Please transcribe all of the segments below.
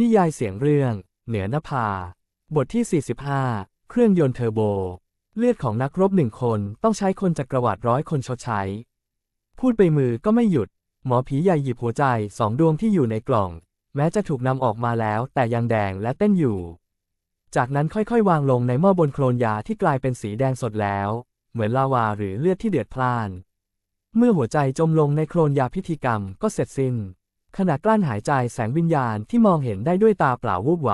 นิยายเสียงเรื่อง เหนือนภา บทที่ 45 เครื่องยนต์เทอร์โบ เลือดของนักรบหนึ่งคนต้องใช้คนจักรวรรดิร้อยคนชดใช้ พูดไปมือก็ไม่หยุด หมอผีใหญ่หยิบหัวใจสองดวงที่อยู่ในกล่อง แม้จะถูกนำออกมาแล้วแต่ยังแดงและเต้นอยู่ จากนั้นค่อยๆ วางลงในหม้อบนโคลนยาที่กลายเป็นสีแดงสดแล้ว เหมือนลาวาหรือเลือดที่เดือดพล่าน เมื่อหัวใจจมลงในโคลนยาพิธีกรรมก็เสร็จสิ้น ขณะกลั้นหายใจแสงวิญญาณที่มองเห็นได้ด้วยตาเปล่าวูบไหว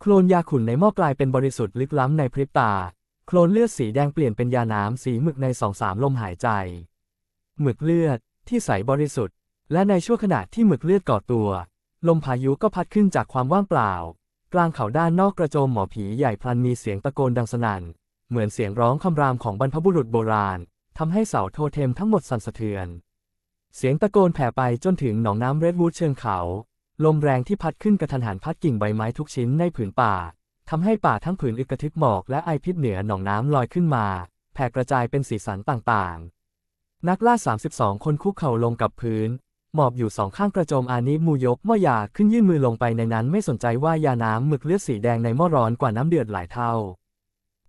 โคลนยาขุ่นในหม้อกลายเป็นบริสุทธิ์ลึกล้ำในพริบตา โคลนเลือดสีแดงเปลี่ยนเป็นยาน้ำสีหมึกในสองสามลมหายใจ หมึกเลือดที่ใสบริสุทธิ์ และในช่วงขณะที่หมึกเลือดก่อตัว ลมพายุก็พัดขึ้นจากความว่างเปล่า กลางเขาด้านนอกกระโจมหมอผีใหญ่พลันมีเสียงตะโกนดังสนั่น เหมือนเสียงร้องคำรามของบรรพบุรุษโบราณทำให้เสาโทเทมทั้งหมดสั่นสะเทือน เสียงตะโกนแผ่ไปจนถึงหนองน้ำเรดวูดเชิงเขา ลมแรงที่พัดขึ้นกระทันหันพัดกิ่งใบไม้ทุกชิ้นในผืนป่าทำให้ป่าทั้งผืนอึกระทึกหมอกและไอพิษเหนือหนองน้ำลอยขึ้นมา แผ่กระจายเป็นสีสันต่างๆ นักล่า 32 คนคุกเข่าลงกับพื้น หมอบอยู่สองข้างกระโจมอานิมูยกหม้อยาขึ้นยื่นมือลงไปในนั้นไม่สนใจว่ายาน้ำหมึกเลือดสีแดงในหม้อร้อนกว่าน้ำเดือดหลายเท่า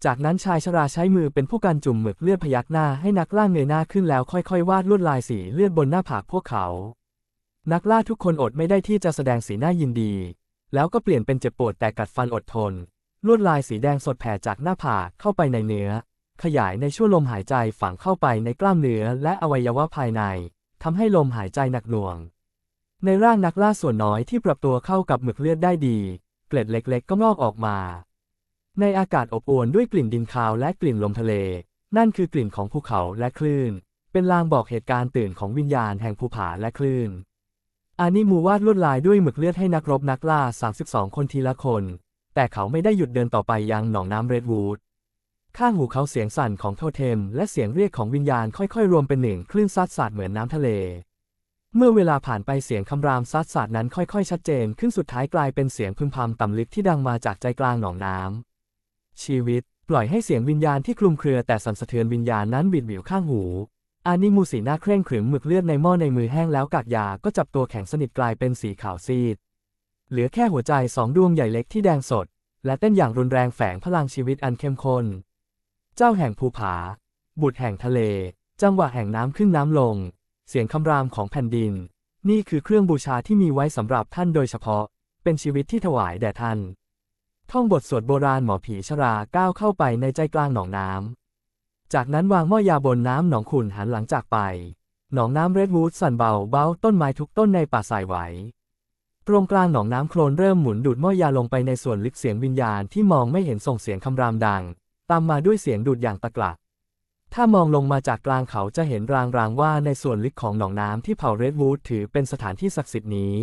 จากนั้นชายชราใช้มือเป็นผู้การจุ่มหมึกเลือดพยักหน้าให้นักล่าเงยหน้าขึ้นแล้วค่อยๆ วาดลวดลายสีเลือดบนหน้าผากพวกเขา นักล่าทุกคนอดไม่ได้ที่จะแสดงสีหน้ายินดี แล้วก็เปลี่ยนเป็นเจ็บปวดแต่กัดฟันอดทน ลวดลายสีแดงสดแผ่จากหน้าผากเข้าไปในเนื้อ ขยายในช่วงลมหายใจฝังเข้าไปในกล้ามเนื้อและอวัยวะภายในทำให้ลมหายใจหนักหน่วง ในร่างนักล่าส่วนน้อยที่ปรับตัวเข้ากับหมึกเลือดได้ดี เกล็ดเล็ก ๆ ก็งอกออกมา ในอากาศอบอวลด้วยกลิ่นดินคาวและกลิ่นลมทะเล นั่นคือกลิ่นของภูเขาและคลื่น เป็นลางบอกเหตุการณ์ตื่นของวิญญาณแห่งภูผาและคลื่น อานิมูวาดลวดลายด้วยหมึกเลือดให้นักรบนักล่า 32 คนทีละคน แต่เขาไม่ได้หยุดเดินต่อไปยังหนองน้ำเรดวูด ข้างหูเขาเสียงสั่นของโทเทม และเสียงเรียกของวิญญาณค่อยๆ รวมเป็นหนึ่งคลื่นซัดสาดเหมือนน้ำทะเล เมื่อเวลาผ่านไปเสียงคำรามซัดสาดนั้นค่อยๆ ชัดเจน ขึ้นสุดท้ายกลายเป็นเสียงพึมพำต่ำลึกที่ดังมาจากใจกลางหนองน้ำ ชีวิต ปล่อยให้เสียงวิญญาณที่คลุมเครือแต่สั่นสะเทือนวิญญาณนั้นบิดวิวข้างหูอานิมูสีหน้าเคร่งขรึมหมึกเลือดในหม้อในมือแห้งแล้วกากยาก็จับตัวแข็งสนิทกลายเป็นสีขาวซีด เหลือแค่หัวใจสองดวงใหญ่เล็กที่แดงสด และเต้นอย่างรุนแรงแฝงพลังชีวิตอันเข้มข้น เจ้าแห่งภูผา บุตรแห่งทะเล จังหวะแห่งน้ำขึ้นน้ำลง เสียงคำรามของแผ่นดิน นี่คือเครื่องบูชาที่มีไว้สำหรับท่านโดยเฉพาะ เป็นชีวิตที่ถวายแด่ท่าน ท่องบทสวดโบราณหมอผีชราก้าวเข้าไปในใจกลางหนองน้ำ จากนั้นวางหม้อยาบนน้ำหนองขุ่นหันหลังจากไป หนองน้ำเรดวูดสั่นเบาเบาต้นไม้ทุกต้นในป่าสายไหว ตรงกลางหนองน้ำโคลนเริ่มหมุนดูดหม้อยาลงไปในส่วนลึกเสียงวิญญาณที่มองไม่เห็นส่งเสียงคำรามดัง ตามมาด้วยเสียงดูดอย่างตะกละถ้ามองลงมาจากกลางเขาจะเห็นรางๆว่าในส่วนลึกของหนองน้ำที่เผ่าเรดวูดถือเป็นสถานที่ศักดิ์สิทธิ์นี้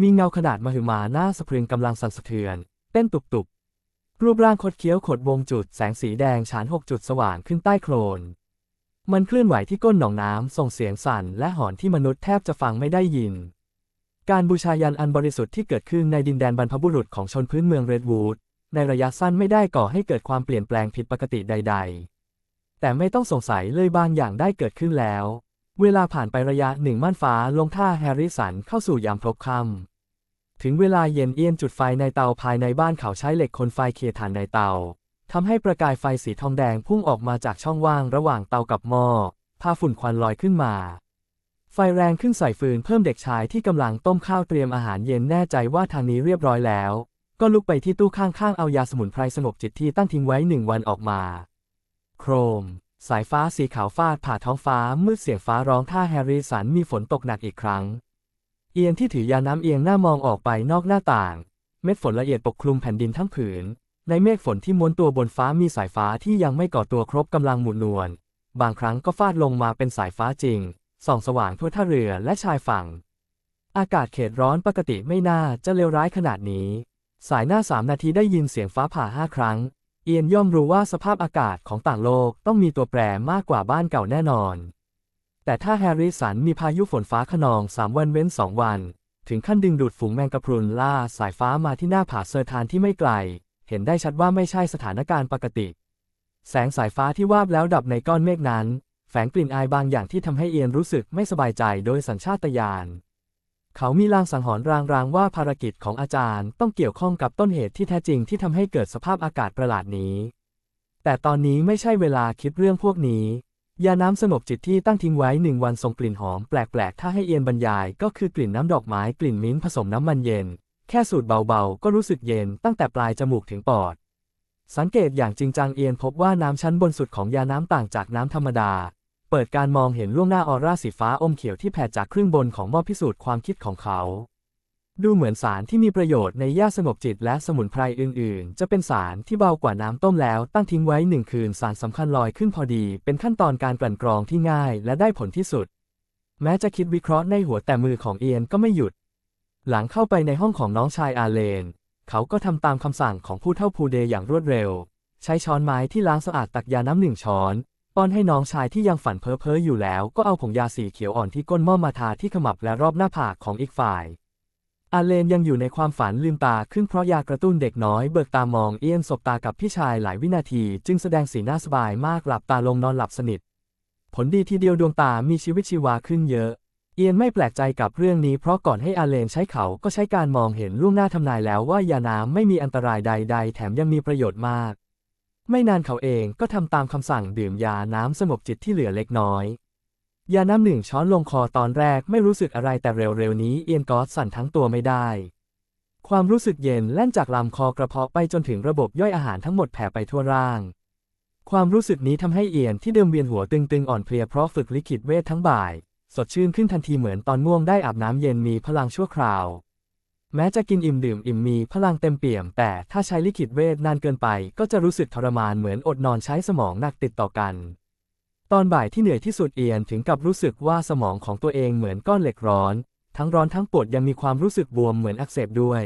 มีเงาขนาดมหึมาหน้าสะพรึงกำลังสั่นสะเทือน เต้นตุบๆรูปร่างคดเคี้ยวขดวงจุดแสงสีแดงฉานหกจุดสว่างขึ้นใต้โคลน มันเคลื่อนไหวที่ก้นหนองน้ำส่งเสียงสั่นและหอนที่มนุษย์แทบจะฟังไม่ได้ยิน การบูชายันอันบริสุทธิ์ที่เกิดขึ้นในดินแดนบรรพบุรุษของชนพื้นเมืองเรดวูดในระยะสั้นไม่ได้ก่อให้เกิดความเปลี่ยนแปลงผิดปกติใด ๆ แต่ไม่ต้องสงสัยเลยบางอย่างได้เกิดขึ้นแล้ว เวลาผ่านไประยะหนึ่งม่านฟ้าลงท่าแฮร์ริสันเข้าสู่ยามพลบค่ำ ถึงเวลาเย็นเอียนจุดไฟในเตาภายในบ้านเขาใช้เหล็กคนไฟเคถ่านในเตาทำให้ประกายไฟสีทองแดงพุ่งออกมาจากช่องว่างระหว่างเตากับหม้อพาฝุ่นควันลอยขึ้นมา ไฟแรงขึ้นใส่ฟืนเพิ่มเด็กชายที่กำลังต้มข้าวเตรียมอาหารเย็นแน่ใจว่าทางนี้เรียบร้อยแล้ว ก็ลุกไปที่ตู้ข้างๆเอายาสมุนไพรสงบจิตที่ตั้งทิ้งไว้หนึ่งวันออกมา โครม สายฟ้าสีขาวฟาดผ่าท้องฟ้ามืดเสียงฟ้าร้องท่าแฮร์ริสันมีฝนตกหนักอีกครั้ง เอียนที่ถือยาน้ำเอียงหน้ามองออกไปนอกหน้าต่าง เม็ดฝนละเอียดปกคลุมแผ่นดินทั้งผืน ในเมฆฝนที่ม้วนตัวบนฟ้ามีสายฟ้าที่ยังไม่ก่อตัวครบกำลังหมุนนวล บางครั้งก็ฟาดลงมาเป็นสายฟ้าจริง ส่องสว่างทั่วท่าเรือและชายฝั่ง อากาศเขตร้อนปกติไม่น่าจะเลวร้ายขนาดนี้ สายหน้าสามนาทีได้ยินเสียงฟ้าผ่าห้าครั้ง เอียนย่อมรู้ว่าสภาพอากาศของต่างโลกต้องมีตัวแปรมากกว่าบ้านเก่าแน่นอน แต่ถ้าแฮร์ริสันมีพายุฝนฟ้าขนองสามวันเว้นสองวัน ถึงขั้นดึงดูดฝูงแมงกะพรุนล่าสายฟ้ามาที่หน้าผาเซอร์ทานที่ไม่ไกล เห็นได้ชัดว่าไม่ใช่สถานการณ์ปกติ แสงสายฟ้าที่วาบแล้วดับในก้อนเมฆนั้น แฝงกลิ่นอายบางอย่างที่ทำให้เอียนรู้สึกไม่สบายใจโดยสัญชาตญาณเขามีลางสังหรณ์รางๆว่าภารกิจของอาจารย์ต้องเกี่ยวข้องกับต้นเหตุที่แท้จริงที่ทำให้เกิดสภาพอากาศประหลาดนี้ แต่ตอนนี้ไม่ใช่เวลาคิดเรื่องพวกนี้ ยาน้ำสงบจิตที่ตั้งทิ้งไว้หนึ่งวันส่งกลิ่นหอมแปลกๆ ถ้าให้เอียนบรรยายก็คือกลิ่นน้ำดอกไม้กลิ่นมิ้นผสมน้ำมันเย็น แค่สูดเบาๆ ก็รู้สึกเย็นตั้งแต่ปลายจมูกถึงปอด สังเกตอย่างจริงจังเอียนพบว่าน้ำชั้นบนสุดของยาน้ำต่างจากน้ำธรรมดา เปิดการมองเห็นล่วงหน้าออร่าสีฟ้าอมเขียวที่แผ่จากครึ่งบนของหม้อพิสูจน์ความคิดของเขา ดูเหมือนสารที่มีประโยชน์ในยาสงบจิตและสมุนไพรอื่น ๆ จะเป็นสารที่เบากว่าน้ำต้มแล้ว ตั้งทิ้งไว้หนึ่งคืนสารสำคัญลอยขึ้นพอดี เป็นขั้นตอนการกลั่นกรองที่ง่ายและได้ผลที่สุด แม้จะคิดวิเคราะห์ในหัวแต่มือของเอียนก็ไม่หยุด หลังเข้าไปในห้องของน้องชายอาเลน เขาก็ทำตามคำสั่งของผู้เท่าพูเดอย่างรวดเร็ว ใช้ช้อนไม้ที่ล้างสะอาดตักยาน้ำหนึ่งช้อนป้อนให้น้องชายที่ยังฝันเพ้อเพ้ออยู่แล้ว ก็เอาผงยาสีเขียวอ่อนที่ก้นหม้อมาทาที่ขมับและรอบหน้าผากของอีกฝ่าย อาเลนยังอยู่ในความฝันลืมตาขึ้นเพราะยากระตุ้นเด็กน้อยเบิกตามองเอียนสบตากับพี่ชายหลายวินาที จึงแสดงสีหน้าสบายมากหลับตาลงนอนหลับสนิท ผลดีทีเดียวดวงตามีชีวิตชีวาขึ้นเยอะ เอียนไม่แปลกใจกับเรื่องนี้เพราะก่อนให้อาเลนใช้เขาก็ใช้การมองเห็นล่วงหน้าทำนายแล้วว่ายาน้ำไม่มีอันตรายใด ๆ แถมยังมีประโยชน์มาก ไม่นานเขาเองก็ทำตามคำสั่งดื่มยาน้ำสงบจิตที่เหลือเล็กน้อย ยาน้ำหนึ่งช้อนลงคอตอนแรกไม่รู้สึกอะไรแต่เร็วๆนี้เอียนก็สั่นทั้งตัวไม่ได้ ความรู้สึกเย็นแล่นจากลำคอกระเพาะไปจนถึงระบบย่อยอาหารทั้งหมดแผ่ไปทั่วร่าง ความรู้สึกนี้ทำให้เอียนที่เดิมเวียนหัวตึงๆอ่อนเพลียเพราะฝึกลิขิตเวททั้งบ่าย สดชื่นขึ้นทันทีเหมือนตอนง่วงได้อาบน้ำเย็นมีพลังชั่วคราว แม้จะกินอิ่มดื่มอิ่มมีพลังเต็มเปี่ยม แต่ถ้าใช้ลิขิตเวทนานเกินไป ก็จะรู้สึกทรมานเหมือนอดนอนใช้สมองหนักติดต่อกัน ตอนบ่ายที่เหนื่อยที่สุดเอียนถึงกับรู้สึกว่าสมองของตัวเองเหมือนก้อนเหล็กร้อน ทั้งร้อนทั้งปวดยังมีความรู้สึกบวมเหมือนอักเสบด้วย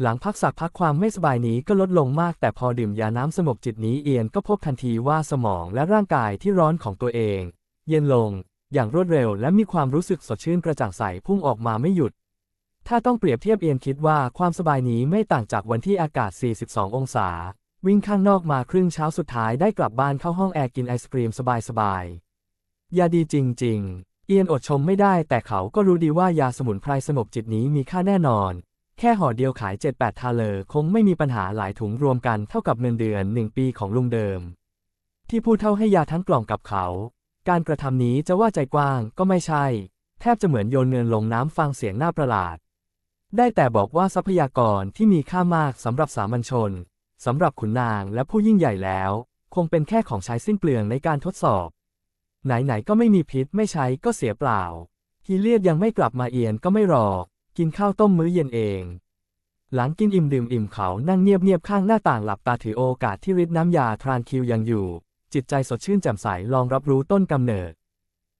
หลังพักสักพักความไม่สบายนี้ก็ลดลงมาก แต่พอดื่มยาน้ำสงบจิตนี้เอียนก็พบทันทีว่าสมองและร่างกายที่ร้อนของตัวเอง เย็นลง อย่างรวดเร็วและมีความรู้สึกสดชื่นกระจ่างใสพุ่งออกมาไม่หยุด ถ้าต้องเปรียบเทียบเอียนคิดว่าความสบายนี้ไม่ต่างจากวันที่อากาศ 42 องศา วิ่งข้างนอกมาครึ่งเช้าสุดท้ายได้กลับบ้านเข้าห้องแอร์กินไอศกรีมสบายๆยาดีจริง ๆ เอียนอดชมไม่ได้แต่เขาก็รู้ดีว่ายาสมุนไพรสงบจิตนี้มีค่าแน่นอน แค่ห่อเดียวขาย 7-8 ทาเลอคงไม่มีปัญหาหลายถุงรวมกันเท่ากับเงินเดือนหนึ่งปีของลุงเดิม ที่พูดเท่าให้ยาทั้งกล่องกับเขา การกระทำนี้จะว่าใจกว้างก็ไม่ใช่ แทบจะเหมือนโยนเงินลงน้ำฟังเสียงน่าประหลาด ได้แต่บอกว่าทรัพยากรที่มีค่ามากสำหรับสามัญชน สำหรับขุนนางและผู้ยิ่งใหญ่แล้ว คงเป็นแค่ของใช้สิ้นเปลืองในการทดสอบ ไหนๆก็ไม่มีพิษไม่ใช้ก็เสียเปล่าฮีเลียดยังไม่กลับมาเอียนก็ไม่รอ กินข้าวต้มมื้อเย็นเอง หลังกินอิ่มดื่มอิ่มเขานั่งเงียบๆข้างหน้าต่างหลับตาถือโอกาสที่ฤทธิ์น้ำยาทรานคิวยังอยู่ จิตใจสดชื่นแจ่มใสลองรับรู้ต้นกำเนิด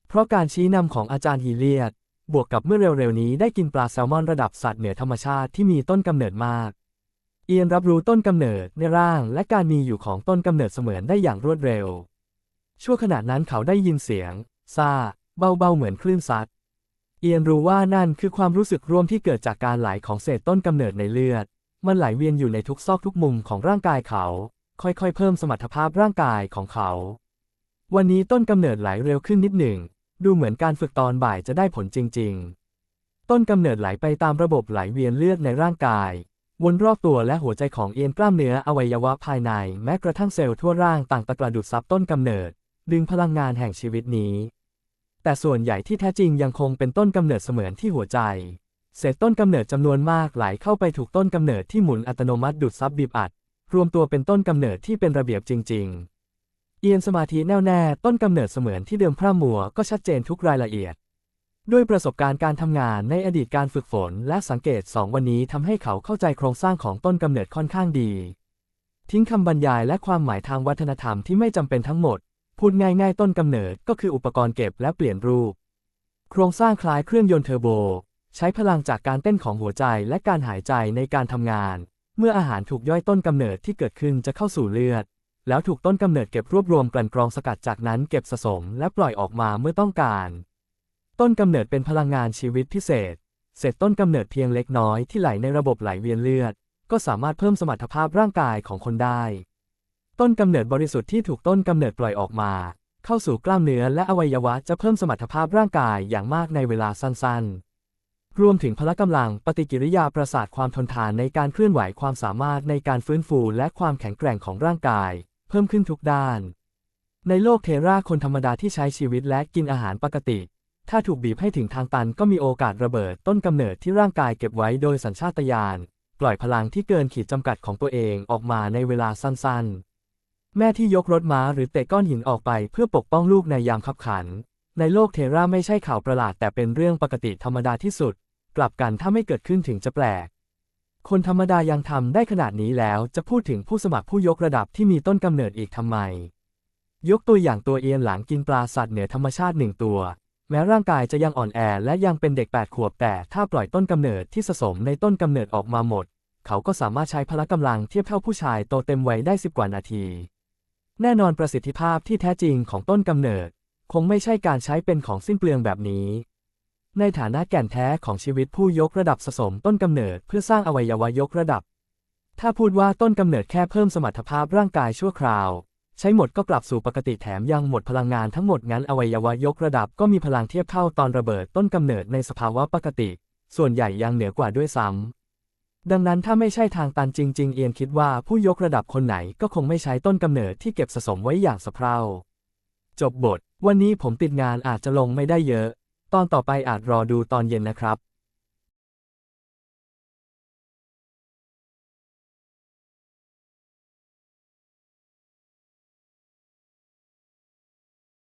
เพราะการชี้นำของอาจารย์ฮีเลียดบวกกับเมื่อเร็วๆนี้ได้กินปลาแซลมอนระดับสัตว์เหนือธรรมชาติที่มีต้นกำเนิดมาก เอียนรับรู้ต้นกำเนิดในร่างและการมีอยู่ของต้นกำเนิดเสมือนได้อย่างรวดเร็ว ชั่วขณะนั้นเขาได้ยินเสียง ซา เบาๆเหมือนคลื่นซัด เอียนรู้ว่านั่นคือความรู้สึกร่วมที่เกิดจากการไหลของเศษต้นกำเนิดในเลือด มันไหลเวียนอยู่ในทุกซอกทุกมุมของร่างกายเขา ค่อยๆ เพิ่มสมรรถภาพร่างกายของเขา วันนี้ต้นกำเนิดไหลเร็วขึ้นนิดหนึ่ง ดูเหมือนการฝึกตอนบ่ายจะได้ผลจริง ๆ ต้นกำเนิดไหลไปตามระบบไหลเวียนเลือดในร่างกาย วนรอบตัวและหัวใจของเอียนกล้ามเนื้ออวัยวะภายใน แม้กระทั่งเซลล์ทั่วร่างต่างตะกระดุดซับต้นกำเนิด ดึงพลังงานแห่งชีวิตนี้ แต่ส่วนใหญ่ที่แท้จริงยังคงเป็นต้นกำเนิดเสมือนที่หัวใจ เศษต้นกำเนิดจำนวนมากไหลเข้าไปถูกต้นกำเนิดที่หมุนอัตโนมัติดูดซับบีบอัด รวมตัวเป็นต้นกำเนิดที่เป็นระเบียบจริง ๆ เอียนสมาธิแน่วแน่ต้นกำเนิดเสมือนที่เดิมพร่ำมัวก็ชัดเจนทุกรายละเอียด ด้วยประสบการณ์การทำงานในอดีตการฝึกฝนและสังเกตสองวันนี้ทำให้เขาเข้าใจโครงสร้างของต้นกำเนิดค่อนข้างดี ทิ้งคำบรรยายและความหมายทางวัฒนธรรมที่ไม่จำเป็นทั้งหมด พูดง่ายๆ ต้นกำเนิดก็คืออุปกรณ์เก็บและเปลี่ยนรูป โครงสร้างคล้ายเครื่องยนต์เทอร์โบ ใช้พลังจากการเต้นของหัวใจและการหายใจในการทำงาน เมื่ออาหารถูกย่อยต้นกำเนิดที่เกิดขึ้นจะเข้าสู่เลือด แล้วถูกต้นกำเนิดเก็บรวบรวมกลั่นกรองสกัดจากนั้นเก็บสะสม และปล่อยออกมาเมื่อต้องการ ต้นกำเนิดเป็นพลังงานชีวิตพิเศษเศษต้นกำเนิดเพียงเล็กน้อยที่ไหลในระบบไหลเวียนเลือด ก็สามารถเพิ่มสมรรถภาพร่างกายของคนได้ ต้นกำเนิดบริสุทธิ์ที่ถูกต้นกำเนิดปล่อยออกมา เข้าสู่กล้ามเนื้อและอวัยวะจะเพิ่มสมรรถภาพร่างกายอย่างมากในเวลาสั้นๆ รวมถึงพละกำลังปฏิกิริยาประสาทความทนทานในการเคลื่อนไหวความสามารถในการฟื้นฟูและความแข็งแกร่งของร่างกาย เพิ่มขึ้นทุกด้าน ในโลกเทราคนธรรมดาที่ใช้ชีวิตและกินอาหารปกติ ถ้าถูกบีบให้ถึงทางตันก็มีโอกาสระเบิดต้นกำเนิดที่ร่างกายเก็บไว้โดยสัญชาตญาณปล่อยพลังที่เกินขีดจำกัดของตัวเองออกมาในเวลาสั้นๆ แม่ที่ยกรถม้าหรือเตะก้อนหินออกไปเพื่อปกป้องลูกในยามขับขัน ในโลกเทราไม่ใช่ข่าวประหลาดแต่เป็นเรื่องปกติธรรมดาที่สุด กลับกันถ้าไม่เกิดขึ้นถึงจะแปลก คนธรรมดายังทำได้ขนาดนี้แล้วจะพูดถึงผู้สมัครผู้ยกระดับที่มีต้นกำเนิดอีกทำไม ยกตัวอย่างตัวเอียนหลังกินปลาสัตว์เหนือธรรมชาติหนึ่งตัว แม้ร่างกายจะยังอ่อนแอและยังเป็นเด็ก 8 ขวบแต่ถ้าปล่อยต้นกำเนิดที่สะสมในต้นกำเนิดออกมาหมด เขาก็สามารถใช้พละกำลังเทียบเท่าผู้ชายโตเต็มวัยได้10กว่านาที แน่นอนประสิทธิภาพที่แท้จริงของต้นกำเนิด คงไม่ใช่การใช้เป็นของสิ้นเปลืองแบบนี้ ในฐานะแก่นแท้ของชีวิตผู้ยกระดับสะสมต้นกำเนิดเพื่อสร้างอวัยวะยกระดับ ถ้าพูดว่าต้นกำเนิดแค่เพิ่มสมรรถภาพร่างกายชั่วคราว ใช้หมดก็กลับสู่ปกติแถมยังหมดพลังงานทั้งหมดงั้นอวัยวะยกระดับก็มีพลังเทียบเท่าตอนระเบิดต้นกำเนิดในสภาวะปกติ ส่วนใหญ่ยังเหนือกว่าด้วยซ้ำดังนั้นถ้าไม่ใช่ทางตันจริง ๆ เอียนคิดว่าผู้ยกระดับคนไหนก็คงไม่ใช้ต้นกำเนิดที่เก็บสะสมไว้อย่างสะเพร่าจบบท วันนี้ผมติดงานอาจจะลงไม่ได้เยอะ ตอนต่อไปอาจรอดูตอนเย็นนะครับ